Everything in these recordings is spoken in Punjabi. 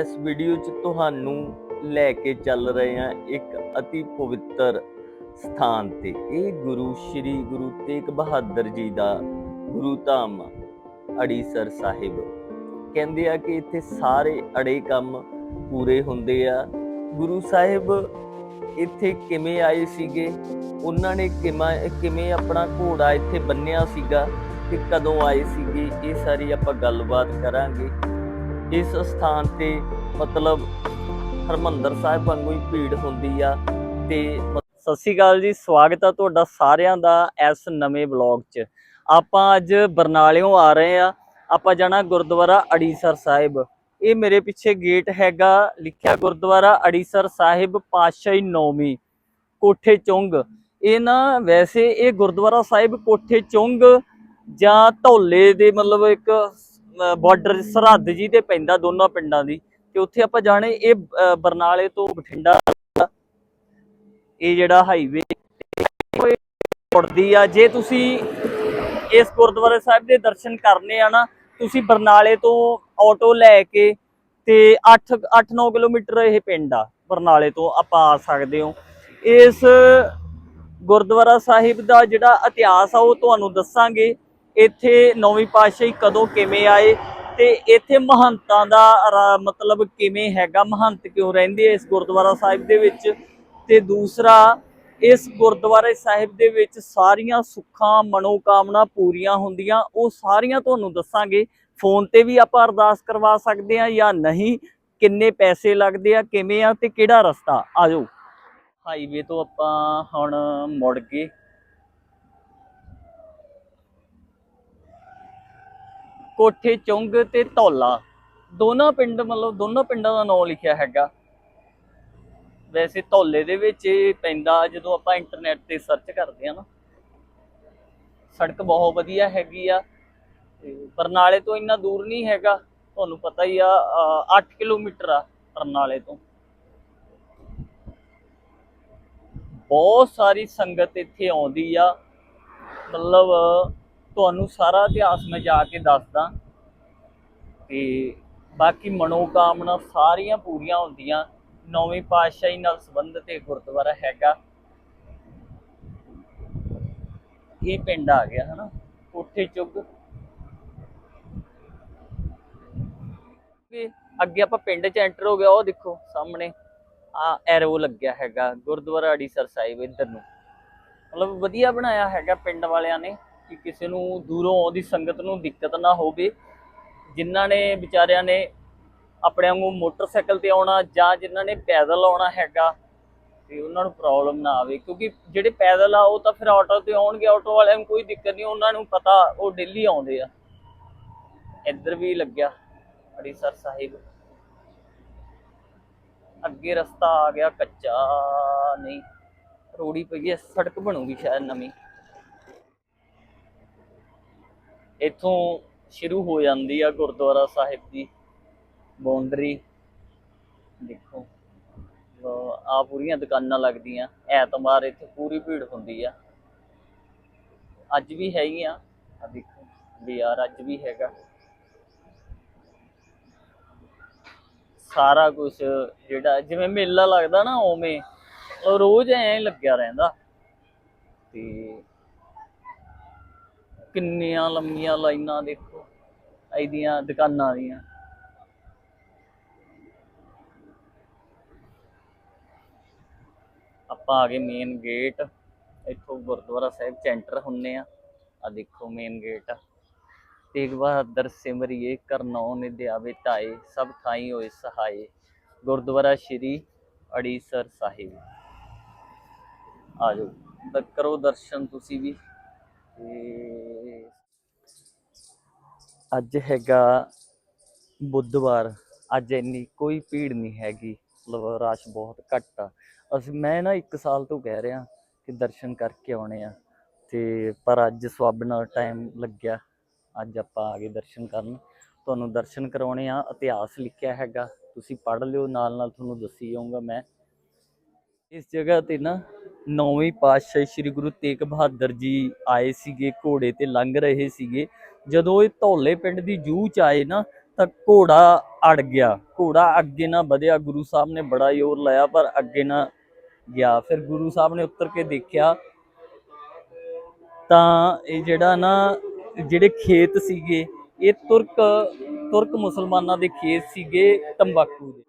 ਇਸ ਵੀਡੀਓ 'ਚ ਤੁਹਾਨੂੰ ਲੈ ਕੇ ਚੱਲ ਰਹੇ ਹਾਂ ਇੱਕ ਅਤੀ ਪਵਿੱਤਰ ਸਥਾਨ ਤੇ। ਇਹ ਗੁਰੂ ਸ੍ਰੀ ਗੁਰੂ ਤੇਗ ਬਹਾਦਰ ਜੀ ਦਾ ਗੁਰੂ ਧਾਮ ਅੜੀਸਰ ਸਾਹਿਬ। ਕਹਿੰਦੇ ਆ ਕਿ ਇੱਥੇ ਸਾਰੇ ਅੜੇ ਕੰਮ ਪੂਰੇ ਹੁੰਦੇ ਆ। ਗੁਰੂ ਸਾਹਿਬ ਇੱਥੇ ਕਿਵੇਂ ਆਏ ਸੀਗੇ? ਉਹਨਾਂ ਨੇ ਕਿਵੇਂ ਕਿਵੇਂ ਆਪਣਾ ਘੋੜਾ ਇੱਥੇ ਬੰਨਿਆ ਸੀਗਾ? ਕਿ ਕਦੋਂ ਆਏ ਸੀਗੇ? ਇਹ ਸਾਰੀ ਆਪਾਂ ਗੱਲਬਾਤ ਕਰਾਂਗੇ। ਇਸ ਸਥਾਨ ਤੇ ਮਤਲਬ ਹਰਮੰਦਰ ਸਾਹਿਬ ਵਾਂਗੂ ਹੀ ਭੀੜ ਹੁੰਦੀ ਆ ਤੇ ਮ- ਸਤਿ ਸ਼੍ਰੀ ਅਕਾਲ ਜੀ, ਸਵਾਗਤ ਆ ਤੁਹਾਡਾ ਸਾਰਿਆਂ ਦਾ ਇਸ ਨਵੇਂ ਵਲੌਗ 'ਚ। ਆਪਾਂ ਅੱਜ ਬਰਨਾਲਿਓਂ ਆ ਰਹੇ ਆ, ਆਪਾਂ ਜਾਣਾ ਗੁਰਦੁਆਰਾ ਅੜੀਸਰ ਸਾਹਿਬ। ਇਹ ਮੇਰੇ ਪਿੱਛੇ ਗੇਟ ਹੈਗਾ, ਲਿਖਿਆ ਗੁਰਦੁਆਰਾ ਅੜੀਸਰ ਸਾਹਿਬ, ਪਾਤਸ਼ਾਹੀ ਨੌਵੀਂ, ਕੋਠੇ ਚੁੰਗ। ਇਹ ਨਾ ਵੈਸੇ ਇਹ ਗੁਰਦੁਆਰਾ ਸਾਹਿਬ ਕੋਠੇ ਚੁੰਗ ਜਾਂ ਧੌਲੇ ਦੇ ਮਤਲਬ ਇੱਕ ਬਾਰਡਰ ਸਰਹੱਦ ਜੀ ਤੇ ਪੈਂਦਾ ਦੋਨਾਂ ਪਿੰਡਾਂ ਦੀ। ਤੇ ਉੱਥੇ ਆਪਾਂ ਜਾਣੇ ਇਹ ਬਰਨਾਲੇ ਤੋਂ ਬਠਿੰਡਾ। ਇਹ ਜਿਹੜਾ ਹਾਈਵੇ ਉੜਦੀ ਆ। ਜੇ ਤੁਸੀਂ ਇਸ ਗੁਰਦੁਆਰੇ ਸਾਹਿਬ ਦੇ ਦਰਸ਼ਨ ਕਰਨੇ ਆ ਨਾ, ਤੁਸੀਂ ਬਰਨਾਲੇ ਤੋਂ ਆਟੋ ਲੈ ਕੇ ਤੇ 8 8-9 ਕਿਲੋਮੀਟਰ ਇਹ ਪਿੰਡ ਆ, ਬਰਨਾਲੇ ਤੋਂ ਆਪਾਂ ਆ ਸਕਦੇ ਹੋ। ਇਸ ਗੁਰਦੁਆਰਾ ਸਾਹਿਬ ਦਾ ਜਿਹੜਾ ਇਤਿਹਾਸ ਆ, ਉਹ ਤੁਹਾਨੂੰ ਦੱਸਾਂਗੇ। ਇੱਥੇ ਨੌਵੀਂ ਪਾਤਸ਼ਾਹੀ ਕਦੋਂ ਕਿਵੇਂ ਆਏ ਤੇ ਇੱਥੇ ਮਹੰਤਾਂ ਦਾ ਰਾ- ਮਤਲਬ ਕਿਵੇਂ ਹੈਗਾ? ਮਹੰਤ ਕਿਉਂ ਰਹਿੰਦੇ ਆ ਇਸ ਗੁਰਦੁਆਰਾ ਸਾਹਿਬ ਦੇ ਵਿੱਚ? ਤੇ ਦੂਸਰਾ, ਇਸ ਗੁਰਦੁਆਰੇ ਸਾਹਿਬ ਦੇ ਵਿੱਚ ਸਾਰੀਆਂ ਸੁੱਖਾਂ, ਮਨੋਕਾਮਨਾ ਪੂਰੀਆਂ ਹੁੰਦੀਆਂ, ਉਹ ਸਾਰੀਆਂ ਤੁਹਾਨੂੰ ਦੱਸਾਂਗੇ। ਫੋਨ ਤੇ ਵੀ ਆਪਾਂ ਅਰਦਾਸ ਕਰਵਾ ਸਕਦੇ ਆ ਜਾਂ ਨਹੀਂ? ਕਿੰਨੇ ਪੈਸੇ ਲੱਗਦੇ ਆ, ਕਿਵੇਂ ਆ ਤੇ ਕਿਹੜਾ ਰਸਤਾ? ਆਜੋ। ਹਾਈਵੇ ਤੋਂ ਆਪਾਂ ਹੁਣ ਮੁੜ ਗਏ ਕੋਠੇ, ਚੁੰਗ ਤੇ ਧੌਲਾ। ਦੋਨਾਂ ਪਿੰਡ, ਮਤਲਬ ਦੋਨਾਂ ਪਿੰਡਾਂ ਦਾ ਨਾਮ ਲਿਖਿਆ ਹੈਗਾ। ਵੈਸੇ ਧੌਲੇ ਦੇ ਵਿੱਚ ਇਹ ਪੈਂਦਾ, ਜਦੋਂ ਆਪਾਂ ਇੰਟਰਨੈਟ ਤੇ ਸਰਚ ਕਰਦੇ ਆ ਨਾ। ਸੜਕ ਬਹੁਤ ਵਧੀਆ ਹੈਗੀ ਆ। ਬਰਨਾਲੇ ਤੋਂ ਇੰਨਾ ਦੂਰ ਨਹੀਂ ਹੈਗਾ। ਤੁਹਾਨੂੰ ਪਤਾ ਹੀ ਆ 8 ਕਿਲੋਮੀਟਰ ਆ ਬਰਨਾਲੇ ਤੋਂ। ਬਹੁਤ ਸਾਰੀ ਸੰਗਤ ਇੱਥੇ ਆਉਂਦੀ ਆ। ਮਤਲਬ ਤੁਹਾਨੂੰ ਸਾਰਾ ਇਤਿਹਾਸ ਮੈਂ ਜਾ ਕੇ ਦੱਸਦਾ। ਤੇ ਬਾਕੀ ਮਨੋਕਾਮਨਾ ਸਾਰੀਆਂ ਪੂਰੀਆਂ ਹੁੰਦੀਆਂ। ਨੌਵੀਂ ਪਾਤਸ਼ਾਹੀ ਨਾਲ ਸੰਬੰਧਿਤ ਇਹ ਗੁਰਦੁਆਰਾ ਹੈਗਾ। ਇਹ ਪਿੰਡ ਆ ਗਿਆ, ਹਨਾ? ਕੋਠੇ ਚੁੱਗ ਅੱਗੇ ਆਪਾਂ ਪਿੰਡ ਚ ਐਂਟਰ ਹੋ ਗਿਆ, ਉਹ ਦੇਖੋ ਸਾਹਮਣੇ। ਆ ਐਰੋ ਲੱਗਿਆ ਹੈਗਾ ਗੁਰਦੁਆਰਾ ਅੜੀਸਰ ਸਾਹਿਬ ਇੱਧਰ ਨੂੰ। ਮਤਲਬ ਵਧੀਆ ਬਣਾਇਆ ਹੈਗਾ ਪਿੰਡ ਵਾਲਿਆਂ ਨੇ। ਕਿ ਕਿਸੇ ਨੂੰ ਦੂਰੋਂ ਆਉਂਦੀ ਸੰਗਤ ਨੂੰ ਦਿੱਕਤ ਨਾ ਹੋਵੇ। ਜਿਨ੍ਹਾਂ ਨੇ ਵਿਚਾਰਿਆਂ ਨੇ ਆਪਣੇ ਵਾਂਗੂ ਮੋਟਰਸਾਈਕਲ ਤੇ ਆਉਣਾ ਜਾਂ ਜਿਨ੍ਹਾਂ ਨੇ ਪੈਦਲ ਆਉਣਾ ਹੈਗਾ ਤੇ ਉਹਨਾਂ ਨੂੰ ਪ੍ਰੋਬਲਮ ਨਾ ਆਵੇ। ਕਿਉਂਕਿ ਜਿਹੜੇ ਪੈਦਲ ਆ, ਉਹ ਤਾਂ ਫਿਰ ਆਟੋ ਤੇ ਆਉਣਗੇ, ਆਟੋ ਵਾਲਿਆਂ ਨੂੰ ਕੋਈ ਦਿੱਕਤ ਨਹੀਂ, ਉਹਨਾਂ ਨੂੰ ਪਤਾ ਉਹ ਡੇਲੀ ਆਉਂਦੇ ਆ। ਇੱਧਰ ਵੀ ਲੱਗਿਆ ਅੜੀਸਰ ਸਾਹਿਬ। ਅੱਗੇ ਰਸਤਾ ਆ ਗਿਆ ਕੱਚਾ, ਨਹੀਂ, ਰੋੜੀ ਪਈ ਹੈ, ਸੜਕ ਬਣੂਗੀ ਸ਼ਾਇਦ ਨਵੀਂ। ਇੱਥੋਂ ਸ਼ੁਰੂ ਹੋ ਜਾਂਦੀ ਆ ਗੁਰਦੁਆਰਾ ਸਾਹਿਬ ਦੀ ਬਾਉਂਡਰੀ ਦੇਖੋ ਆ ਪੂਰੀਆਂ ਦੁਕਾਨਾਂ ਲੱਗਦੀਆਂ। ਐਤਵਾਰ ਇੱਥੇ ਪੂਰੀ ਭੀੜ ਹੁੰਦੀ ਆ। ਅੱਜ ਵੀ ਹੈਗੀ ਆ। ਦੇਖੋ, ਬਾਜ਼ਾਰ ਅੱਜ ਵੀ ਹੈਗਾ। ਸਾਰਾ ਕੁਝ ਜਿਹੜਾ, ਜਿਵੇਂ ਮੇਲਾ ਲੱਗਦਾ ਨਾ, ਉਵੇਂ। ਰੋਜ਼ ਐਂ ਲੱਗਿਆ ਰਹਿੰਦਾ। ਤੇ ਕਿੰਨੀਆਂ ਲੰਮੀਆਂ ਲਾਈਨਾਂ ਦੇਖੋ ਇਹਦੀਆਂ ਦੁਕਾਨਾਂ ਦੀਆਂ। ਆਪਾਂ ਆ ਗਏ ਮੇਨ ਗੇਟ ਇੱਥੋਂ ਗੁਰਦੁਆਰਾ ਸਾਹਿਬ ਚ ਐਂਟਰ ਹੁੰਨੇ ਆ। ਆ ਦੇਖੋ ਮੇਨ ਗੇਟ ਤੇਗ ਬਹਾਦਰ ਸਿਮਰਿਏ ਕਰਨੌ ਨਿਧਿਆਵੇ ਧਾਏ ਸਭ ਥਾਈ ਹੋਏ ਸਹਾਏ। ਗੁਰਦੁਆਰਾ ਸ਼੍ਰੀ ਅੜੀਸਰ ਸਾਹਿਬ। ਆ ਜਾਓ ਕਰੋ ਦਰਸ਼ਨ ਤੁਸੀਂ ਵੀ। ਤੇ ਅੱਜ ਹੈਗਾ ਬੁੱਧਵਾਰ। ਅੱਜ ਇੰਨੀ ਕੋਈ ਭੀੜ ਨਹੀਂ ਹੈਗੀ। ਮਤਲਬ ਰਸ਼ ਬਹੁਤ ਘੱਟ ਆ। ਅਸੀਂ, ਮੈਂ ਨਾ 1 ਸਾਲ ਤੋਂ ਕਹਿ ਰਿਹਾ ਕਿ ਦਰਸ਼ਨ ਕਰਕੇ ਆਉਣੇ ਆ। ਤੇ ਪਰ ਅੱਜ ਸੁਆਬਣਾ ਟਾਈਮ ਲੱਗਿਆ। ਅੱਜ ਆਪਾਂ ਆ ਗਏ ਦਰਸ਼ਨ ਕਰਨ। ਤੁਹਾਨੂੰ ਦਰਸ਼ਨ ਕਰਾਉਣੇ ਆ। ਇਤਿਹਾਸ ਲਿਖਿਆ ਹੈਗਾ। ਤੁਸੀਂ ਪੜ੍ਹ ਲਿਓ। ਨਾਲ ਨਾਲ ਤੁਹਾਨੂੰ ਦੱਸੀ ਜਾਊਂਗਾ ਮੈਂ। ਇਸ ਜਗ੍ਹਾ ਤੇ ਨਾ ਨੌਵੇਂ ਪਾਤਸ਼ਾਹ ਸ੍ਰੀ ਗੁਰੂ ਤੇਗ ਬਹਾਦਰ ਜੀ ਆਏ ਸੀਗੇ, ਘੋੜੇ ਤੇ ਲੰਘ ਰਹੇ ਸੀਗੇ। ਜਦੋਂ ਇਹ ਧੌਲੇ ਪਿੰਡ ਦੀ ਜੂਹ ਚ ਆਏ ਨਾ, ਤਾਂ ਘੋੜਾ ਅੜ ਗਿਆ। ਘੋੜਾ ਅੱਗੇ ਨਾ ਵਧਿਆ, ਗੁਰੂ ਸਾਹਿਬ ਨੇ ਬੜਾ ਜ਼ੋਰ ਲਾਇਆ, ਪਰ ਅੱਗੇ ਨਾ ਗਿਆ। ਫਿਰ ਗੁਰੂ ਸਾਹਿਬ ਨੇ ਉੱਤਰ ਕੇ ਦੇਖਿਆ, ਤਾਂ ਇਹ ਜਿਹੜਾ ਨਾ, ਜਿਹੜੇ ਖੇਤ ਸੀਗੇ, ਇਹ ਤੁਰਕ ਤੁਰਕ ਮੁਸਲਮਾਨਾਂ ਦੇ ਖੇਤ ਸੀਗੇ ਤੰਬਾਕੂ ਦੇ।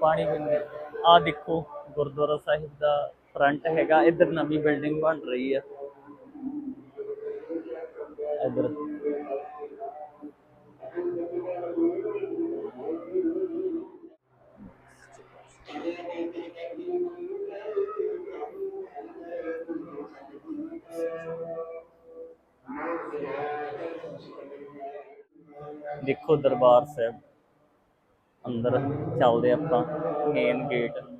ਪਾਣੀ ਪੀਂਦੇ ਆ ਦੇਖੋ, ਗੁਰਦੁਆਰਾ ਸਾਹਿਬ ਦਾ ਫਰੰਟ ਹੈਗਾ ਇੱਧਰ ਨਵੀਂ ਬਿਲਡਿੰਗ ਬਣ ਰਹੀ ਆ ਇੱਧਰ ਦੇਖੋ ਦਰਬਾਰ ਸਾਹਿਬ ਅੰਦਰ ਚੱਲਦੇ ਆਪਾਂ ਮੇਨ ਗੇਟ ਕਿੰਨਾ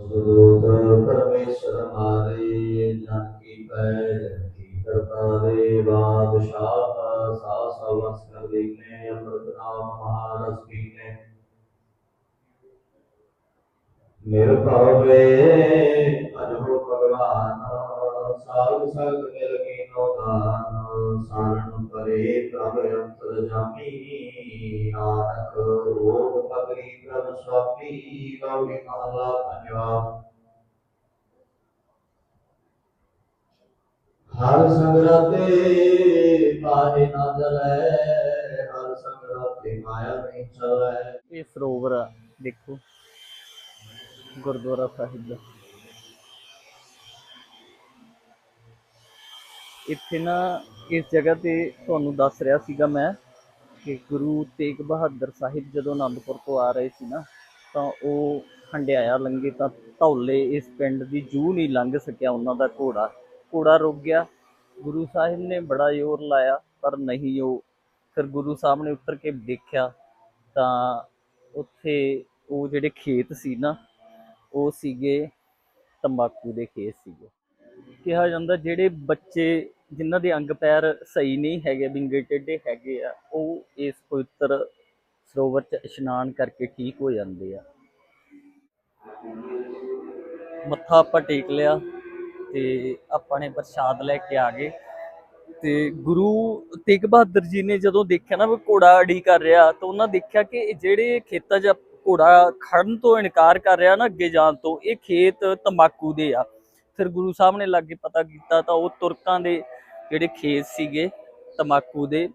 ਸਦੋਤ ਪਰਮੇਸ਼ਰ ਮਾਰੇ ਜਨ ਕੀ ਪੈ ਜਨ ਕੀ ਕਰਤਾਰੇ ਬਾਦਸ਼ਾਹ ਸਾ ਸਵਸ ਕਰ ਦੇਨੇ ਅੰਮ੍ਰਿਤ ਨਾਮ ਮਹਾਰਸ ਪੀਨੇ ਨਿਰਭਉ ਅਜੋ ਭਗਵਾਨ ਸਾਧ ਸੰਗ ਮਿਲ ਕੀਨੋ ਦਾਨ ਸਾਰਨ ਪਰੇ ਪ੍ਰਭ ਅੰਤਰ ਜਾਮੀ ਨਾਨਕ ਰੋਗ ਪਗਰੀ ਪ੍ਰਭ ਸੁਆਪੀ ਗੌਰੀ ਮਹਲਾ ਪੰਜਵਾ ਹਰ ਸੰਗ ਰਾਤੇ ਨਾ ਜਲੈ, ਹਰ ਸੰਗ ਮਾਇਆ ਨਹੀਂ ਚਲੈ। ਇਹ ਸਰੋਵਰ ਆ, ਦੇਖੋ, ਗੁਰਦੁਆਰਾ ਸਾਹਿਬ ਦਾ। ਇੱਥੇ ਨਾ ਇਸ ਜਗ੍ਹਾ ਤੇ ਤੁਹਾਨੂੰ ਦੱਸ ਰਿਹਾ ਸੀਗਾ ਮੈਂ ਕਿ ਗੁਰੂ ਤੇਗ ਬਹਾਦਰ ਸਾਹਿਬ ਜਦੋਂ ਅਨੰਦਪੁਰ ਤੋਂ ਆ ਰਹੇ ਸੀ ਨਾ, ਤਾਂ ਉਹ ਹੰਡਿਆਇਆ ਲੰਗੇ ਤਾਂ ਧੌਲੇ ਇਸ ਪਿੰਡ ਦੀ ਜੂ ਨਹੀਂ ਲੰਘ ਸਕਿਆ, ਉਹਨਾਂ ਦਾ ਘੋੜਾ। ਘੋੜਾ ਰੁਕ ਗਿਆ। ਗੁਰੂ ਸਾਹਿਬ ਨੇ ਬੜਾ ਜ਼ੋਰ ਲਾਇਆ, ਪਰ ਨਹੀਂ ਉਹ। ਫਿਰ ਗੁਰੂ ਸਾਹਿਬ ਨੇ ਉੱਤਰ ਕੇ ਦੇਖਿਆ ਤਾਂ ਉੱਥੇ ਉਹ ਜਿਹੜੇ ਖੇਤ ਸੀ ਨਾ, ਉਹ ਸੀਗੇ ਤੰਬਾਕੂ ਦੇ ਖੇਤ ਸੀਗੇ। ਕਿਹਾ ਜਾਂਦਾ ਜਿਹੜੇ ਬੱਚੇ ਜਿਨ੍ਹਾਂ ਦੇ ਅੰਗ ਪੈਰ ਸਹੀ ਨਹੀਂ ਹੈਗੇ, ਵਿੰਗੇ ਟੇਢੇ ਹੈਗੇ ਆ, ਉਹ ਇਸ ਪਵਿੱਤਰ ਸਰੋਵਰ 'ਚ ਇਸ਼ਨਾਨ ਕਰਕੇ ਠੀਕ ਹੋ ਜਾਂਦੇ ਆ। ਮੱਥਾ ਆਪਾਂ ਟੇਕ ਲਿਆ ਤੇ ਆਪਾਂ ਨੇ ਪ੍ਰਸ਼ਾਦ ਲੈ ਕੇ ਆ ਗਏ ਤੇ ਗੁਰੂ ਤੇਗ ਬਹਾਦਰ ਜੀ ਨੇ ਜਦੋਂ ਦੇਖਿਆ ਨਾ ਵੀ ਘੋੜਾ ਅੜੀ ਕਰ ਰਿਹਾ, ਤਾਂ ਉਹਨਾਂ ਦੇਖਿਆ ਕਿ ਜਿਹੜੇ ਖੇਤਾਂ 'ਚ ਘੋੜਾ ਖੜਨ ਤੋਂ ਇਨਕਾਰ ਕਰ ਰਿਹਾ ਨਾ ਅੱਗੇ ਜਾਣ ਤੋਂ, ਇਹ ਖੇਤ ਤੰਬਾਕੂ ਦੇ ਆ। ਫਿਰ ਗੁਰੂ ਸਾਹਿਬ ਨੇ ਲਾਗੇ ਪਤਾ ਕੀਤਾ ਤਾਂ ਉਹ ਤੁਰਕਾਂ ਦੇ ਜਿਹੜੇ ਖੇਤ ਸੀਗੇ ਤੰਬਾਕੂ ਦੇ,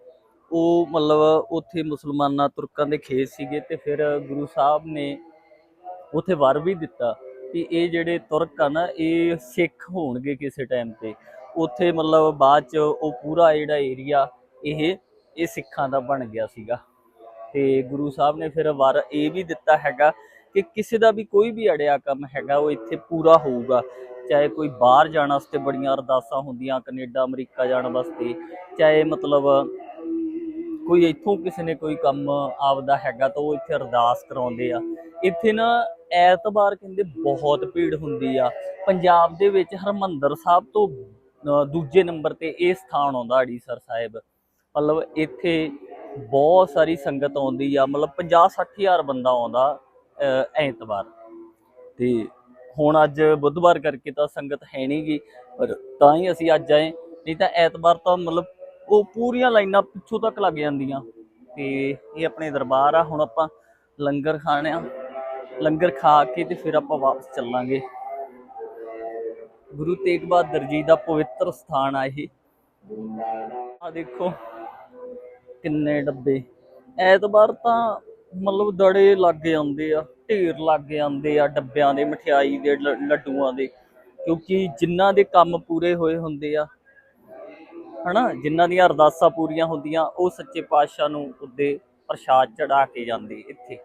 ਉਹ ਮਤਲਬ ਉੱਥੇ ਮੁਸਲਮਾਨਾਂ ਤੁਰਕਾਂ ਦੇ ਖੇਤ ਸੀਗੇ ਤੇ ਫਿਰ ਗੁਰੂ ਸਾਹਿਬ ਨੇ ਉੱਥੇ ਵਰ ਵੀ ਦਿੱਤਾ ਕਿ ਇਹ ਜਿਹੜੇ ਤੁਰਕ ਆ ਨਾ, ਇਹ ਸਿੱਖ ਹੋਣਗੇ ਕਿਸੇ ਟਾਈਮ ਤੇ। ਉੱਥੇ ਮਤਲਬ ਬਾਅਦ ਚ ਉਹ ਪੂਰਾ ਜਿਹੜਾ ਏਰੀਆ ਇਹ ਇਹ ਸਿੱਖਾਂ ਦਾ ਬਣ ਗਿਆ ਸੀਗਾ। ਤੇ ਗੁਰੂ ਸਾਹਿਬ ਨੇ ਫਿਰ ਵਰ ਇਹ ਵੀ ਦਿੱਤਾ ਹੈਗਾ ਕਿ ਕਿਸੇ ਦਾ ਵੀ ਕੋਈ ਵੀ ਅੜਿਆ ਕੰਮ ਹੈਗਾ, ਉਹ ਇੱਥੇ ਪੂਰਾ ਹੋਊਗਾ। ਚਾਹੇ ਕੋਈ ਬਾਹਰ ਜਾਣ ਵਾਸਤੇ ਬੜੀਆਂ ਅਰਦਾਸਾਂ ਹੁੰਦੀਆਂ, ਕੈਨੇਡਾ, ਅਮਰੀਕਾ ਜਾਣ ਵਾਸਤੇ, ਚਾਹੇ ਮਤਲਬ ਕੋਈ ਇੱਥੋਂ ਕਿਸੇ ਨੇ ਕੋਈ ਕੰਮ ਆਪਦਾ ਹੈਗਾ ਤਾਂ ਉਹ ਇੱਥੇ ਅਰਦਾਸ ਕਰਾਉਂਦੇ ਆ। ਇੱਥੇ ਨਾ ਐਤਵਾਰ ਕਹਿੰਦੇ ਬਹੁਤ ਭੀੜ ਹੁੰਦੀ ਆ। ਪੰਜਾਬ ਦੇ ਵਿੱਚ ਹਰਮੰਦਰ ਸਾਹਿਬ ਤੋਂ ਦੂਜੇ ਨੰਬਰ ਤੇ ਇਹ ਸਥਾਨ ਆਉਂਦਾ ਅੜੀਸਰ ਸਾਹਿਬ। ਮਤਲਬ ਇੱਥੇ ਬਹੁਤ ਸਾਰੀ ਸੰਗਤ ਆਉਂਦੀ ਆ, ਮਤਲਬ 50 ਹਜ਼ਾਰ ਬੰਦਾ ਆਉਂਦਾ ਐਤਵਾਰ। ਤੇ ਹੁਣ ਅੱਜ ਬੁੱਧਵਾਰ ਕਰਕੇ ਤਾਂ ਸੰਗਤ ਹੈ ਨਹੀਂਗੀ ਪਰ ਤਾਂ ਹੀ ਅਸੀਂ ਅੱਜ ਆਏ। ਨਹੀਂ ਤਾਂ ਐਤਵਾਰ ਤਾਂ ਮਤਲਬ ਉਹ ਪੂਰੀਆਂ ਲਾਈਨਾਂ ਪਿੱਛੋਂ ਤੱਕ ਲੱਗ ਜਾਂਦੀਆਂ। ਤੇ ਇਹ ਆਪਣੇ ਦਰਬਾਰ ਆ, ਹੁਣ ਆਪਾਂ ਲੰਗਰ ਖਾਣੇ ਆ। ਲੰਗਰ ਖਾ ਕੇ ਤੇ ਫਿਰ ਆਪਾਂ ਵਾਪਸ ਚੱਲਾਂਗੇ। ਗੁਰੂ ਤੇਗ ਬਹਾਦਰ ਜੀ ਦਾ ਪਵਿੱਤਰ ਸਥਾਨ ਆ ਇਹ। ਆ ਦੇਖੋ, ਕਿੰਨੇ ਡੱਬੇ। ਐਤਵਾਰ ਤਾਂ ਮਤਲਬ ਦੜੇ ਲੱਗ ਜਾਂਦੇ ਆ। ਢੇਰ ਲੱਗ ਜਾਂਦੇ ਆ ਡੱਬਿਆਂ ਦੇ, ਮਠਿਆਈ ਦੇ, ਲ- ਲੱਡੂਆਂ ਦੇ, ਕਿਉਂਕਿ ਜਿਨ੍ਹਾਂ ਦੇ ਕੰਮ ਪੂਰੇ ਹੋਏ ਹੁੰਦੇ ਆ, ਹਨਾ, ਜਿਨ੍ਹਾਂ ਦੀਆਂ ਅਰਦਾਸਾਂ ਪੂਰੀਆਂ ਹੁੰਦੀਆਂ, ਉਹ ਸੱਚੇ ਪਾਤਸ਼ਾਹ ਨੂੰ ਉਹਦੇ ਪ੍ਰਸ਼ਾਦ ਚੜਾ ਕੇ ਜਾਂਦੇ ਇੱਥੇ।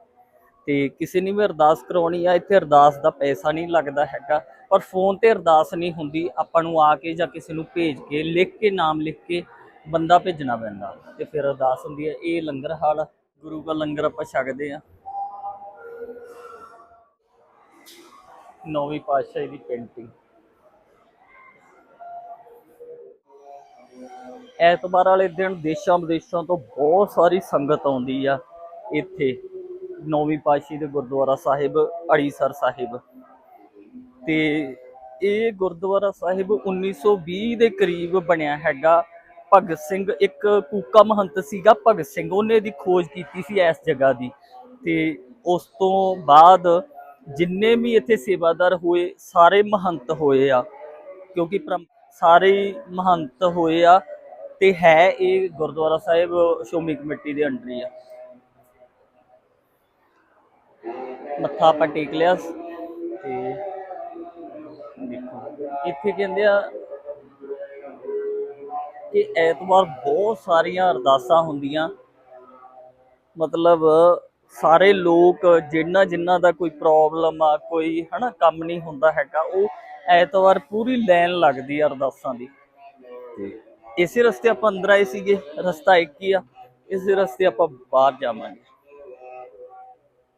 ਤੇ ਕਿਸੇ ਨੇ ਵੀ ਅਰਦਾਸ ਕਰਾਉਣੀ ਆ, ਇੱਥੇ ਅਰਦਾਸ ਦਾ ਪੈਸਾ ਨਹੀਂ ਲੱਗਦਾ ਹੈਗਾ, ਪਰ ਫੋਨ ਤੇ ਅਰਦਾਸ ਨਹੀਂ ਹੁੰਦੀ, ਆਪਾਂ ਨੂੰ ਆ ਕੇ ਜਾਂ ਕਿਸੇ ਨੂੰ ਭੇਜ ਕੇ, ਲਿਖ ਕੇ, ਨਾਮ ਲਿਖ ਕੇ ਬੰਦਾ ਭੇਜਣਾ ਪੈਂਦਾ। ਤੇ ਫਿਰ ਅਰਦਾਸ ਹੁੰਦੀ ਹੈ ਇਹ ਲੰਗਰ ਹਾਲ, ਗੁਰੂ ਦਾ ਲੰਗਰ ਆਪਾਂ ਛਕਦੇ ਆ। ਨੌਵੀਂ ਪਾਤਸ਼ਾਹੀ ਦੀ ਪੇਂਟਿੰਗ ਐਤਵਾਰ ਵਾਲੇ ਦਿਨ ਦੇਸ਼ਾਂ ਵਿਦੇਸ਼ਾਂ ਤੋਂ ਬਹੁਤ ਸਾਰੀ ਸੰਗਤ ਆਉਂਦੀ ਆ। ਇੱਥੇ ਨੌਵੀਂ ਪਾਤਸ਼ਾਹੀ ਦੇ ਗੁਰਦੁਆਰਾ ਸਾਹਿਬ, ਅੜੀਸਰ ਸਾਹਿਬ। ਤੇ ਇਹ ਗੁਰਦੁਆਰਾ ਸਾਹਿਬ 1920 ਦੇ ਕਰੀਬ ਬਣਿਆ ਹੈਗਾ। ਭਗਤ ਸਿੰਘ ਇੱਕ ਕੂਕਾ ਮਹੰਤ ਸੀਗਾ। ਭਗਤ ਸਿੰਘ ਉਹਨੇ ਦੀ ਖੋਜ ਕੀਤੀ ਸੀ ਇਸ ਜਗ੍ਹਾ ਦੀ। ਤੇ ਉਸ ਤੋਂ ਬਾਅਦ ਜਿੰਨੇ ਵੀ ਇੱਥੇ ਸੇਵਾਦਾਰ ਹੋਏ, ਸਾਰੇ ਮਹੰਤ ਹੋਏ ਆ। ਕਿਉਂਕਿ ਸਾਰੇ ਮਹੰਤ ਹੋਏ ਆ ਤੇ ਹੈ ਇਹ ਗੁਰਦੁਆਰਾ ਸਾਹਿਬ ਸ਼ੋਮੀ ਕਮੇਟੀ ਦੇ ਅੰਡਰ ਹੀ ਆ। ਮੱਥਾ ਆਪਾਂ ਟੇਕ ਲਿਆ। ਤੇ ਦੇਖੋ, ਇੱਥੇ ਕਹਿੰਦੇ ਆ ਕਿ ਐਤਵਾਰ ਬਹੁਤ ਸਾਰੀਆਂ ਅਰਦਾਸਾਂ ਹੁੰਦੀਆਂ। ਮਤਲਬ ਸਾਰੇ ਲੋਕ ਜਿਨ੍ਹਾਂ ਜਿਨ੍ਹਾਂ ਦਾ ਕੋਈ ਪ੍ਰੋਬਲਮ ਆ ਕੋਈ ਹਨਾ ਕੰਮ ਨਹੀਂ ਹੁੰਦਾ ਹੈਗਾ ਉਹ ਐਤਵਾਰ ਪੂਰੀ ਲਾਈਨ ਲੱਗਦੀ ਆ ਅਰਦਾਸਾਂ ਦੀ। ਤੇ ਇਸੇ ਰਸਤੇ ਆਪਾਂ ਅੰਦਰ ਆਏ ਸੀਗੇ ਰਸਤਾ ਇੱਕ ਹੀ ਆ ਇਸੇ ਰਸਤੇ ਆਪਾਂ ਬਾਹਰ ਜਾਵਾਂਗੇ।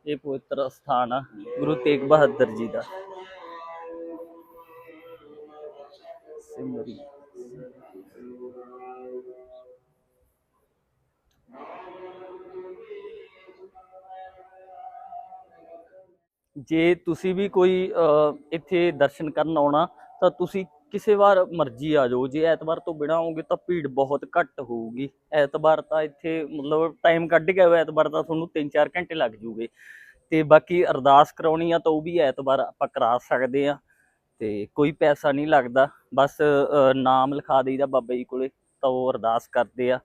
ਇਹ ਪਵਿੱਤਰ ਸਥਾਨ ਆ ਗੁਰੂ ਤੇਗ ਬਹਾਦਰ ਜੀ ਦਾ। ਸਿਮਰੀ। ਜੇ ਤੁਸੀਂ ਵੀ ਕੋਈ ਇੱਥੇ ਦਰਸ਼ਨ ਕਰਨ ਆਉਣਾ, ਤਾਂ ਤੁਸੀਂ ਕਿਸੇ ਵਾਰ ਮਰਜ਼ੀ ਆ ਜਾਓ। ਜੇ ਐਤਵਾਰ ਤੋਂ ਬਿਨਾਂ ਆਓਗੇ ਤਾਂ ਭੀੜ ਬਹੁਤ ਘੱਟ ਹੋਊਗੀ। ਐਤਵਾਰ ਤਾਂ ਇੱਥੇ ਮਤਲਬ ਟਾਈਮ ਕੱਢ ਕੇ ਆਓ ਐਤਵਾਰ ਤਾਂ ਤੁਹਾਨੂੰ 3-4 ਘੰਟੇ ਲੱਗ ਜੂਗੇ। ਤੇ ਬਾਕੀ ਅਰਦਾਸ ਕਰਾਉਣੀ ਆ ਤਾਂ ਉਹ ਵੀ ਐਤਵਾਰ ਆਪਾਂ ਕਰਾ ਸਕਦੇ ਆ। ਤੇ ਕੋਈ ਪੈਸਾ ਨਹੀਂ ਲੱਗਦਾ। ਬਸ ਨਾਮ ਲਿਖਾ ਦੇਈਦਾ ਬਾਬਾ ਜੀ ਕੋਲੇ, ਤਾਂ ਉਹ ਅਰਦਾਸ ਕਰਦੇ ਆ।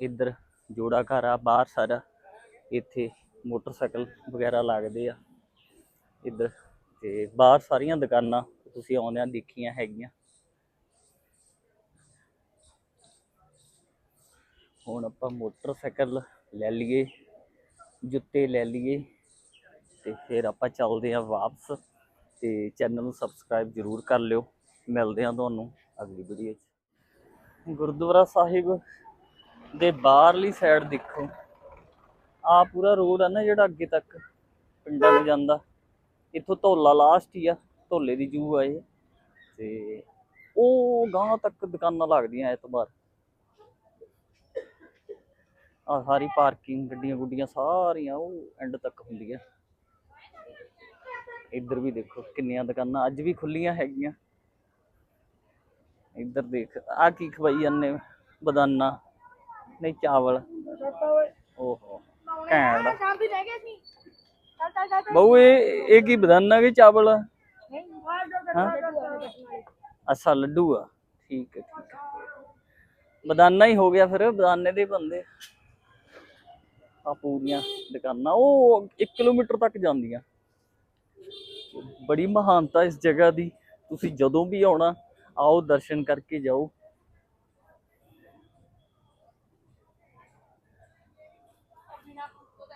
ਇੱਧਰ ਜੋੜਾ ਘਰ ਆ, ਬਾਹਰ ਸਾਰਾ। ਇੱਥੇ ਮੋਟਰਸਾਈਕਲ ਵਗੈਰਾ ਲੱਗਦੇ ਆ ਇੱਧਰ ਤੇ ਬਾਹਰ ਸਾਰੀਆਂ ਦੁਕਾਨਾਂ ਤੁਸੀਂ ਆਉਂਦਿਆਂ ਦੇਖੀਆਂ ਹੈਗੀਆਂ। ਹੁਣ ਆਪਾਂ ਮੋਟਰਸਾਈਕਲ ਲੈ ਲਈਏ, ਜੁੱਤੇ ਲੈ ਲਈਏ ਤੇ ਫਿਰ ਆਪਾਂ ਚੱਲਦੇ ਆ ਵਾਪਸ ਤੇ ਚੈਨਲ ਨੂੰ ਸਬਸਕ੍ਰਾਈਬ ਜਰੂਰ ਕਰ ਲਿਓ। ਮਿਲਦੇ ਆ ਤੁਹਾਨੂੰ ਅਗਲੀ ਵੀਡੀਓ 'ਚ। ਗੁਰਦੁਆਰਾ ਸਾਹਿਬ ਦੇ ਬਾਹਰਲੀ ਸਾਈਡ ਦੇਖੋ। ਆ ਪੂਰਾ ਰੋਡ ਆ ਨਾ ਜਿਹੜਾ ਅੱਗੇ ਤੱਕ ਪਿੰਡਾਂ ਨੂੰ ਜਾਂਦਾ। ਇੱਥੋਂ ਧੌਲਾ ਲਾਸਟ ਹੀ ਆ ਧੌਲੇ ਦੀ ਜੂ ਆ ਇਹ। ਤੇ ਉਹ ਗਾਂ ਤੱਕ ਦੁਕਾਨਾਂ ਲੱਗਦੀਆਂ ਐਤਵਾਰ। ਆ ਸਾਰੀ ਪਾਰਕਿੰਗ ਗੱਡੀਆਂ ਗੁੱਡੀਆਂ ਸਾਰੀਆਂ ਉਹ ਐਂਡ ਤੱਕ ਹੁੰਦੀਆਂ। ਇੱਧਰ ਵੀ ਦੇਖੋ ਕਿੰਨੀਆਂ ਦੁਕਾਨਾਂ ਅੱਜ ਵੀ ਖੁੱਲੀਆਂ ਹੈਗੀਆਂ। ਇੱਧਰ ਦੇਖ ਆ ਕੀ ਖਵਾਈ ਜਾਂਦੇ ਬਦਾਨਾ ਨਹੀਂ ਚਾਵਲ। ਓਹੋ। ਘੈਂਟ ਸ਼ਾਮ ਦੀ ਰਹਿ ਗਏ ਸੀ ਚੱਲ ਚੱਲ ਚੱਲ ਬਹੂ ਇਹ ਇਹ ਕੀ ਬਦਾਨਾ ਕਿ ਚਾਵਲ ਆ? ਨਹੀਂ ਅੱਛਾ ਲੱਡੂ ਆ। ਠੀਕ ਹੈ ਠੀਕ ਹੈ। ਬਦਾਨਾ ਹੀ ਹੋ ਗਿਆ ਫਿਰ ਬਦਾਨੇ ਦੇ ਬੰਦੇ। ਆ ਪੂਰੀਆਂ ਦੁਕਾਨਾਂ ਉਹ 1 ਕਿਲੋਮੀਟਰ ਤੱਕ ਜਾਂਦੀਆਂ। ਬੜੀ ਮਹਾਨਤਾ ਇਸ ਜਗ੍ਹਾ ਦੀ। ਤੁਸੀਂ ਜਦੋਂ ਵੀ ਆਉਣਾ ਆਓ ਦਰਸ਼ਨ ਕਰਕੇ ਜਾਓ।